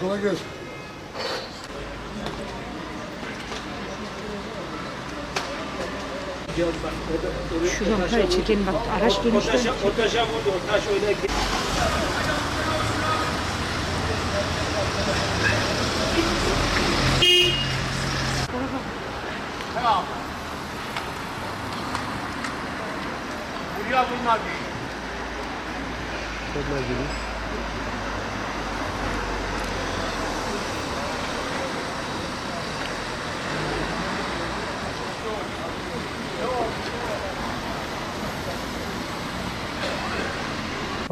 Kolay gelsin. Şuradan parayı çekelim bak araç dönüşte. Ortaşa vurdu. Ortaş öyle Buraya bunlar değil. Kolay gelin.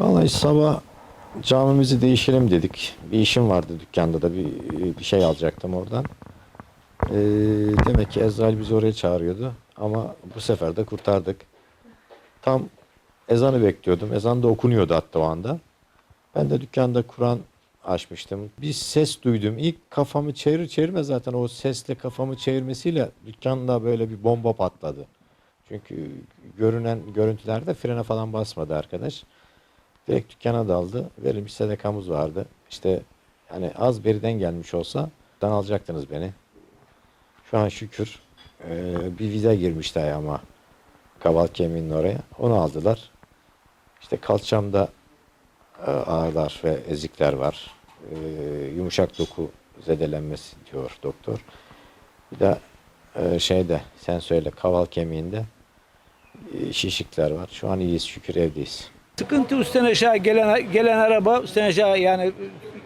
Vallahi sabah camimizi değişelim dedik. Bir işim vardı dükkanda da bir, bir şey alacaktım oradan. Ee, demek ki Ezrail bizi oraya çağırıyordu. Ama bu sefer de kurtardık. Tam ezanı bekliyordum. Ezan da okunuyordu hatta o anda. Ben de dükkanda Kur'an açmıştım. Bir ses duydum. İlk kafamı çevir çevirme zaten o sesle kafamı çevirmesiyle dükkanda böyle bir bomba patladı. Çünkü görünen görüntülerde frene falan basmadı arkadaş. Direkt dükkana daldı. Verilmiş sadakamız vardı. İşte hani az beriden gelmiş olsa dan alacaktınız beni. Şu an şükür eee, bir vize girmişti ayağıma. Kaval kemiğinin oraya. Onu aldılar. İşte kalçamda eee, ağrılar ve ezikler var. Eee, yumuşak doku zedelenmesi diyor doktor. Bir de eee, şeyde sen söyle kaval kemiğinde eee, şişikler var. Şu an iyiyiz şükür evdeyiz. Sıkıntı üstten aşağı gelen gelen araba üstten aşağı yani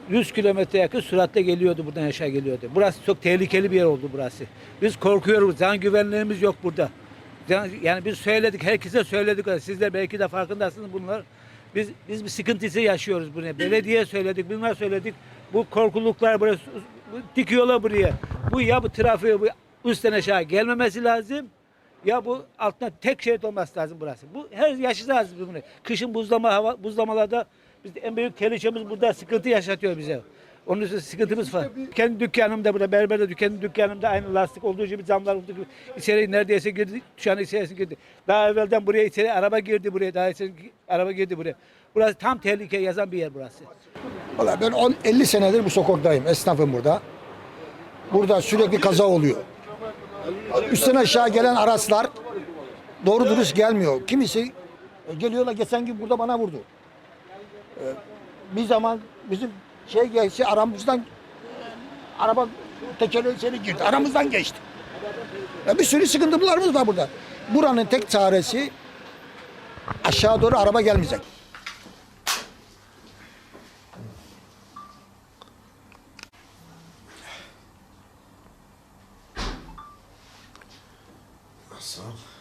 100 kilometre yakın süratle geliyordu buradan aşağı geliyordu. Burası çok tehlikeli bir yer oldu burası. Biz korkuyoruz. Can güvenliğimiz yok burada. Yani biz söyledik, herkese söyledik. Siz de belki de farkındasınız bunlar. Biz biz bir sıkıntısı yaşıyoruz buraya. Belediye söyledik, bunlar söyledik. Bu korkuluklar buraya dikiyorlar buraya. Bu ya bu trafiği bu üstten aşağı gelmemesi lazım. Ya bu altına tek şerit olması lazım burası. Bu her yaşayacağız biz bunu. Kışın buzlama hava buzlamalarda biz en büyük tehlikemiz burada sıkıntı yaşatıyor bize. Onun için sıkıntımız var. Kendi dükkanımda burada berberde dükkanım dükkanımda aynı lastik olduğu gibi camlar olduğu gibi içeri neredeyse girdi. Dükkanın içerisine girdi. Daha evvelden buraya içeri araba girdi buraya. Daha içeri araba girdi buraya. Burası tam tehlike yazan bir yer burası. Valla ben 10 50 senedir bu sokaktayım. Esnafım burada. Burada sürekli kaza oluyor. Üstten aşağı gelen araçlar doğru dürüst gelmiyor. Kimisi e, geliyorlar geçen gün burada bana vurdu. Ee, Bir zaman bizim şey geçti aramızdan araba tekerleği içeri girdi. Aramızdan geçti. Bir sürü sıkıntılarımız var burada. Buranın tek çaresi aşağı doğru araba gelmeyecek. So.